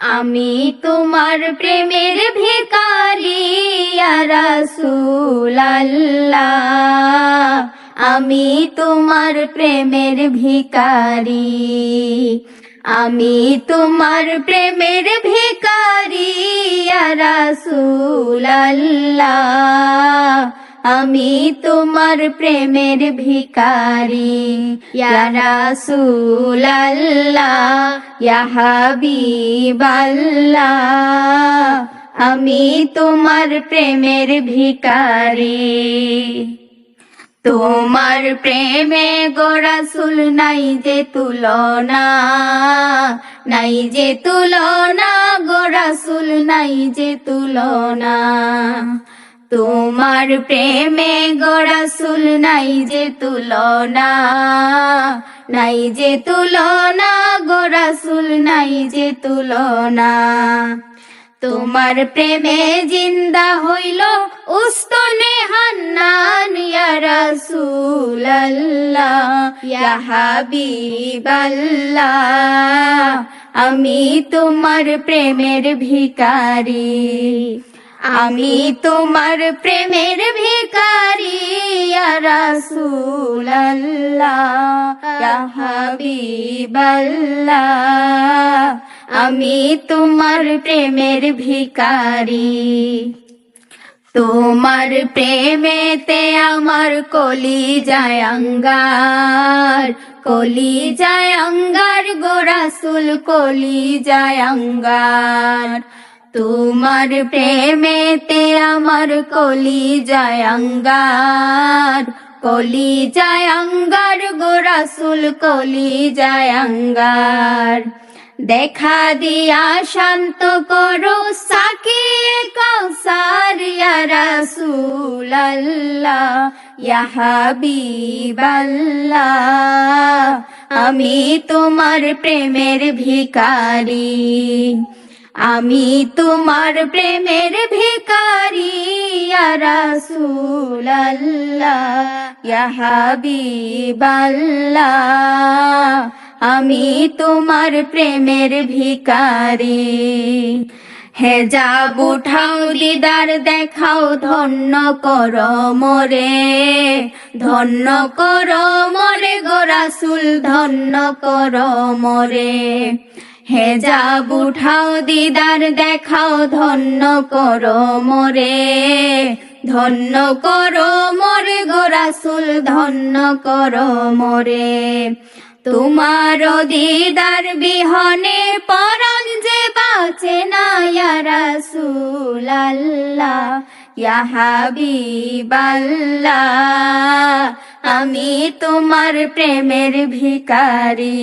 আমি তোমার প্রেমের ভিকারি রাসূলুল্লাহ। আমি তোমার প্রেমের ভিকারি আমি তোমার প্রেমের ভিকারি রাসূলুল্লাহ। আমি তোমার প্রেমের ভিকারি ইয়া রাসূলুল্লাহ, ইয়া হাবিবাল্লাহ। আমি তোমার প্রেমের ভিকারি তোমার প্রেমে গোরাসুল নাই যে তুলনা, নাই যে তুলনা গোরাসুল নাই যে তুলনা। তোমার প্রেমে গোরাসুল নাই যে তুলনা, নাই যে তুলনা গোরাসুল নাই যে তুলনা। তোমার প্রেমে জিন্দা হইল উস্তনে হান্নান ইয়া হাবিবাল্লাহ। আমি তোমার প্রেমের ভিকারি আমি তোমার প্রেমের ভিকারি হাবিবাল্লাহ। আমি তোমার প্রেমের ভিকারি তোমার প্রেমেতে আমার কলি যায় অঙ্গার কলি যায় অঙ্গার গোরাসুল কলি যায় অঙ্গার তোমার প্রেমেতে আমার কলি যায় অঙ্গার কলি যায় অঙ্গার গোরাসুল কলি যায় অঙ্গার দেখা দিয়া শান্ত করো সাকিয়ে কৌসার ইয়া হাবিবাল্লাহ। আমি তোমার প্রেমের ভিকারি আমি তোমার প্রেমের ভিকারি রাসূলুল্লাহ, ইয়া হাবিবাল্লাহ। আমি তোমার প্রেমের ভিকারি হে যা উঠাও দিদার, দেখাও ধন্য কর মরে। ধন্য কর মোরে গোরাসুল ধন্য কর মোরে। হে যা উঠাও দিদার, দেখাও ধন্য কর মোরে। ধন্য কর মোরে গোরাসুল ধন্য কর মোরে। তোমার দিদার বিহনে পরাণ যে বাঁচে না, ইয়া রাসূলুল্লাহ ইয়া হাবিবাল্লাহ আমি তোমার প্রেমের ভিকারি